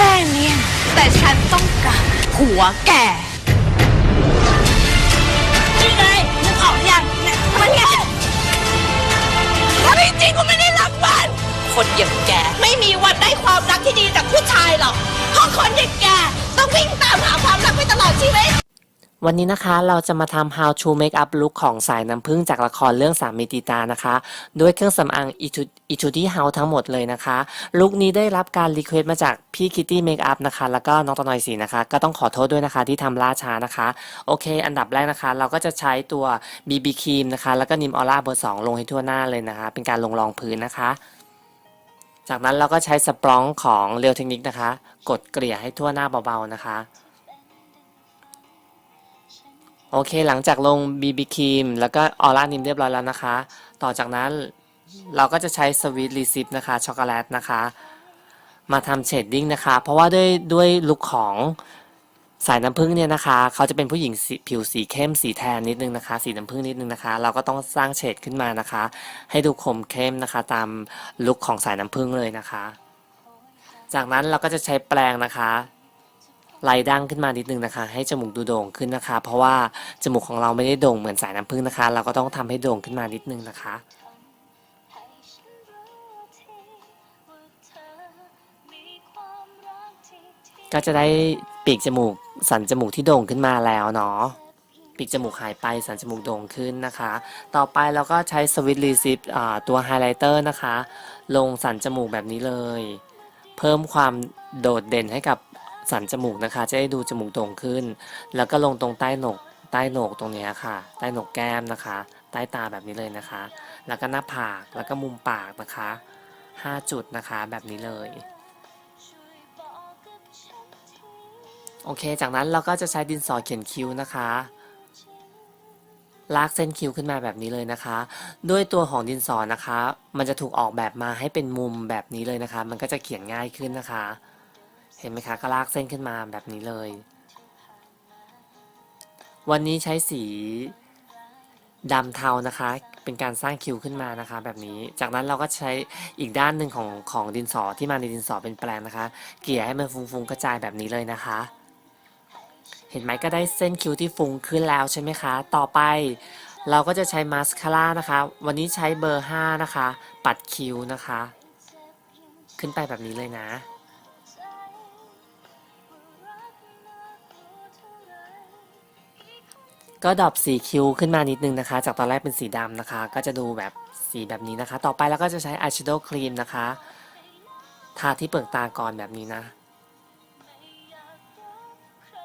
แค่เนี้ยแต่ฉันต้องการผัวแกนี่ไงนึกออกยังเนี่ยมันไงถ้าไม่จริงกูไม่ได้รับมัน คนอย่างแก ไม่มีวันได้ความรักที่ดี วันนี้นะคะเราจะมาทำ how to make up look ของสายน้ำผึ้งจากละครเรื่องสามีตีตานะคะ ด้วยเครื่องสำอาง Etude House ทั้งหมดเลยนะคะ ลุคนี้ได้รับการรีเควสต์มาจากพี่คิตตี้เมคอัพนะคะ แล้วก็น้องตะนอยสีนะคะ ก็ต้องขอโทษด้วยนะคะที่ทำล่าช้านะคะ โอเค อันดับแรกนะคะ เราก็จะใช้ตัว BB ครีมนะคะ แล้วก็นิมออร่าเบอร์2ลงให้ทั่วหน้าเลยนะคะ เป็นการลงรองพื้นนะคะ จากนั้นเราก็ใช้สปรองของเรียวเทคนิคนะคะ กดเกลี่ยให้ทั่วหน้าเบาๆนะคะ โอเคหลังจากลง BB ครีมแล้วก็ออร่านิมเรียบร้อยแล้วนะคะ ต่อจากนั้นเราก็จะใช้สวีทรีซิปนะคะช็อกโกแลตนะคะ มาทำเชดดิ้งนะคะ เพราะว่าด้วยด้วยลุคของสายน้ำผึ้งเนี่ยนะคะ เขาจะเป็นผู้หญิงผิวสีเข้มสีแทนนิดนึงนะคะ สีน้ำผึ้งนิดนึงนะคะ เราก็ต้องสร้างเฉดขึ้นมานะคะ ให้ดูคมเข้มนะคะ ตามลุคของสายน้ำผึ้งเลยนะคะ จากนั้นเราก็จะใช้แปรงนะคะ ไลดั้งขึ้นมานิดนึงนะคะ ให้จมูกดูโด่งขึ้นนะคะ เพราะว่าจมูกของเราไม่ได้โด่งเหมือนสายน้ำผึ้งนะคะ เราก็ต้องทำให้โด่งขึ้นมานิดนึงนะคะก็จะได้ปีกจมูกสันจมูกที่โด่งขึ้นมาแล้วเนาะปีกจมูกหายไปสันจมูกโด่งขึ้นนะคะ ต่อไปเราก็ใช้สวิตรีซิปตัวไฮไลท์เตอร์นะคะ ลงสันจมูกแบบนี้เลย เพิ่มความโดดเด่นให้กับ สันจมูกนะคะ จะได้ดูจมูกโด่งขึ้น แล้วก็ลงตรงใต้โหนก ใต้โหนกตรงนี้ค่ะ ใต้โหนกแก้มนะคะ ใต้ตาแบบนี้เลยนะคะ แล้วก็หน้าผาก แล้วก็มุมปากนะคะ 5 จุดนะคะแบบนี้เลย โอเค จากนั้นเราก็จะใช้ดินสอเขียนคิ้วนะคะลากเส้นคิ้วขึ้นมาแบบนี้เลยนะคะ ด้วยตัวของดินสอนะคะ มันจะถูกออกแบบมาให้เป็นมุมแบบนี้เลยนะคะ มันก็จะเขียนง่ายขึ้นนะคะ เห็นไหมคะ ก็ลากเส้นขึ้นมาแบบนี้เลย วันนี้ใช้สีดำเทานะคะ เป็นการสร้างคิวขึ้นมานะคะ แบบนี้ จากนั้นเราก็ใช้อีกด้านหนึ่งของของดินสอที่มาในดินสอเป็นแปลงนะคะ เกลี่ยให้มันฟุ้งๆกระจายแบบนี้เลยนะคะ เห็นไหมก็ได้เส้นคิ้วที่ฟุ้งขึ้นแล้วใช่ไหมคะ ต่อไปเราก็จะใช้มาสคาร่านะคะ วันนี้ใช้เบอร์ 5 นะคะ ปัดคิ้วนะคะ ขึ้นไปแบบนี้เลยนะ ก็ดรอปสีคิ้วขึ้นมานิดนึงนะคะ จากตอนแรกเป็นสีดำนะคะ ก็จะดูแบบสีแบบนี้นะคะ ต่อไปเราก็จะใช้อายแชโดว์ครีมนะคะ ทาที่เปลือกตาก่อนแบบนี้นะ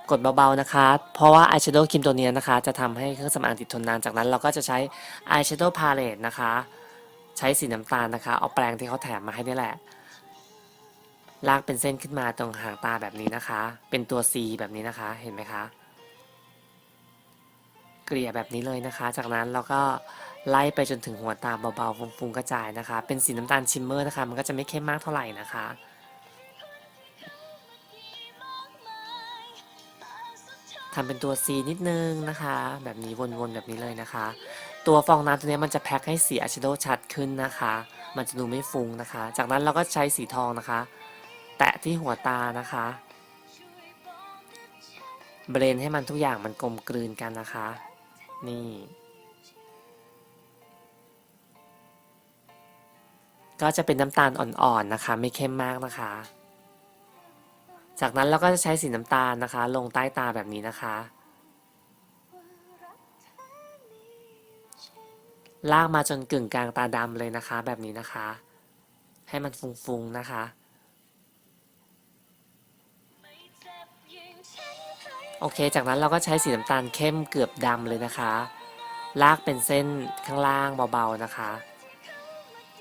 กดเบาๆนะคะ เพราะว่าอายแชโดว์ครีมตัวนี้นะคะ จะทำให้เครื่องสำอางติดทนนาน จากนั้นเราก็จะใช้อายแชโดว์พาเลตนะคะ ใช้สีน้ำตาลนะคะ เอาแปรงที่เขาแถมมาให้นี่แหละ ลากเป็นเส้นขึ้นมาตรงหางตาแบบนี้นะคะ เป็นตัว C แบบนี้นะคะ เห็นไหมคะ ลี่ยแบบนี้เลยนะคะ จากนั้นเราก็ไล่ไปจนถึงหัวตาเบาๆฟุ้งๆกระจายนะคะ เป็นสีน้ำตาลชิมเมอร์นะคะ มันก็จะไม่เข้มมากเท่าไหร่นะคะทำเป็นตัว C นิดนึงนะคะ แบบนี้วนๆแบบนี้เลยนะคะ ตัวฟองน้ำตัวนี้มันจะแพ็คให้สีอ y ชโดชัดขึ้นนะคะ มันจะดูไม่ฟุ้งนะคะ จากนั้นเราก็ใช้สีทองนะคะ แตะที่หัวตานะคะเบรนให้มันทุกอย่างมันกลมกลืนกันนะคะ นี่ ก็จะเป็นน้ำตาลอ่อนๆนะคะ ไม่เข้มมากนะคะ จากนั้นเราก็จะใช้สีน้ำตาลนะคะ ลงใต้ตาแบบนี้นะคะ ลากมาจนกึ่งกลางตาดำเลยนะคะ แบบนี้นะคะ ให้มันฟุ้งๆนะคะ โอเค จากนั้นเราก็ใช้สีน้ำตาลเข้มเกือบดำเลยนะคะ ลากเป็นเส้นข้างล่างเบาๆนะคะ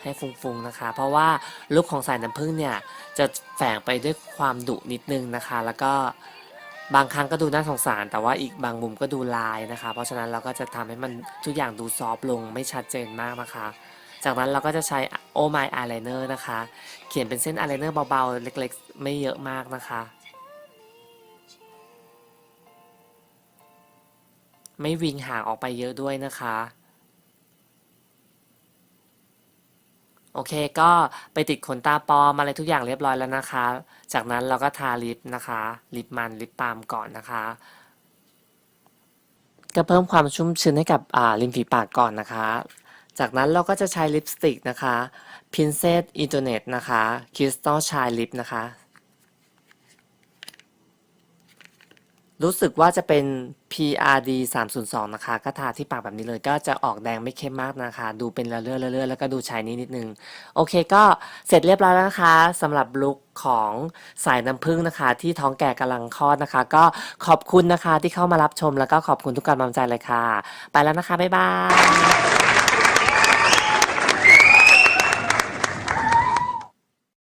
ให้ฟุ้งๆนะคะ เพราะว่าลุคของสายน้ำผึ้งเนี่ย จะแฝงไปด้วยความดุนิดนึงนะคะ แล้วก็บางครั้งก็ดูน่าสงสาร แต่ว่าอีกบางมุมก็ดูลายนะคะ เพราะฉะนั้นเราก็จะทำให้มันทุกอย่างดูซอฟต์ลงไม่ชัดเจนมากนะคะ จากนั้นเราก็จะใช้โอไมอายไลเนอร์นะคะ เขียนเป็นเส้นอายไลเนอร์เบาๆ เล็กๆ ไม่เยอะมากนะคะ ไม่วิงห่างออกไปเยอะด้วยนะคะ โอเคก็ไปติดขนตาปลอมอะไรทุกอย่างเรียบร้อยแล้วนะคะ จากนั้นเราก็ทาลิปนะคะ ลิปมันลิปบาล์มก่อนนะคะก็เพิ่มความชุ่มชื้นให้กับริมฝีปากก่อนนะคะ จากนั้นเราก็จะใช้ลิปสติกนะคะ Princess Internet นะคะ Crystal Shine Lip นะคะ รู้สึกว่าจะเป็น PRD 302 นะคะก็ทาที่ปากแบบนี้เลย ก็จะออกแดงไม่เข้มมากนะคะ ดูเป็นละเลื่อละเลื่อแล้วก็ดูชายนิดนิดนึง โอเคก็เสร็จเรียบร้อยแล้วนะคะสำหรับลุคของสายน้ำผึ้งนะคะ ที่ท้องแก่กำลังคลอดนะคะ ก็ขอบคุณนะคะที่เข้ามารับชมแล้วก็ขอบคุณทุกการกำลังใจเลยค่ะ ไปแล้วนะคะ บ๊ายบาย